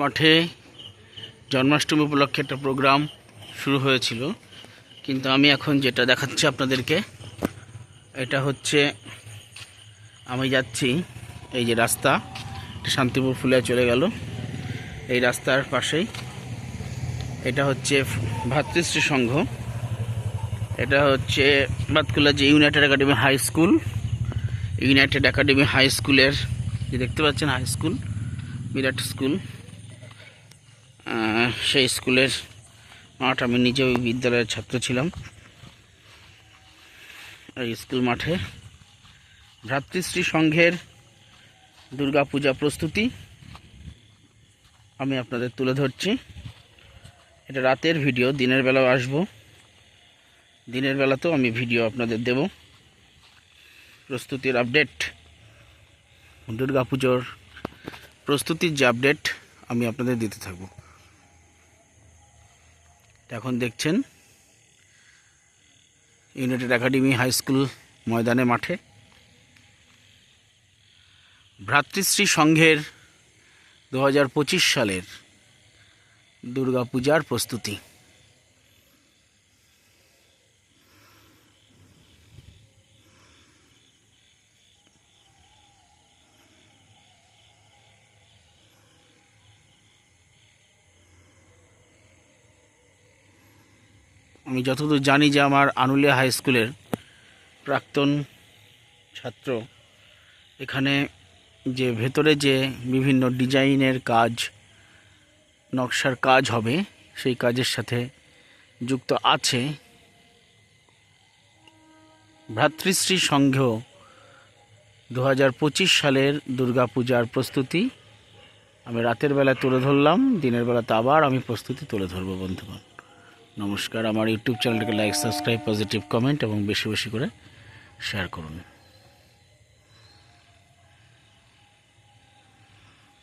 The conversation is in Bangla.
মাঠে জন্মাষ্টমী উপলক্ষে একটা প্রোগ্রাম শুরু হয়েছিল। কিন্তু আমি এখন যেটা দেখাচ্ছি আপনাদেরকে, এটা হচ্ছে, আমি যাচ্ছি, এই যে রাস্তা শান্তিপুর ফুলে চলে গেল। এই রাস্তার পাশেই, এটা হচ্ছে ভাতৃশ্রী সংঘ। এটা হচ্ছে বাতকুলা যে United Academy high school, United Academy high স্কুলের, যে দেখতে পাচ্ছেন হাই স্কুল, বিরাট স্কুল। সেই স্কুলের মাঠ, আমি নিজে ওই বিদ্যালয়ের ছাত্র ছিলাম। এই স্কুল মাঠে ভ্রাতৃশ্রী সংঘের দুর্গাপূজা প্রস্তুতি আমি আপনাদের তুলে ধরছি। এটা রাতের ভিডিও, দিনের বেলাও আসব। দিনের বেলাতেও আমি ভিডিও আপনাদের দেব। প্রস্তুতির আপডেট, দুর্গাপুজোর প্রস্তুতির যে আপডেট, আমি আপনাদের দিতে থাকব। এখন দেখছেন ইউনাইটেড একাডেমি হাই স্কুল ময়দানে মাঠে। ভ্রাতৃশ্রী সংঘের দু হাজার পঁচিশ সালের দুর্গাপূজার প্রস্তুতি। আমি যতদূর জানি যে আমার আনুলিয়া হাই স্কুলের প্রাক্তন ছাত্র, এখানে যে ভেতরে যে বিভিন্ন ডিজাইনের কাজ, নকশার কাজ হবে, সেই কাজের সাথে যুক্ত আছে ভ্রাতৃশ্রী সংঘ দু হাজার পঁচিশ সালের দুর্গাপূজার প্রস্তুতি। আমি রাতের বেলা তুলে ধরলাম, দিনের বেলাতে আবার আমি প্রস্তুতি তুলে ধরবো, বন্ধুগণ। নমস্কার। আমার ইউটিউব চ্যানেলটিকে লাইক সাবস্ক্রাইব পজিটিভ কমেন্ট এবং বেশি বেশি করে শেয়ার করুন।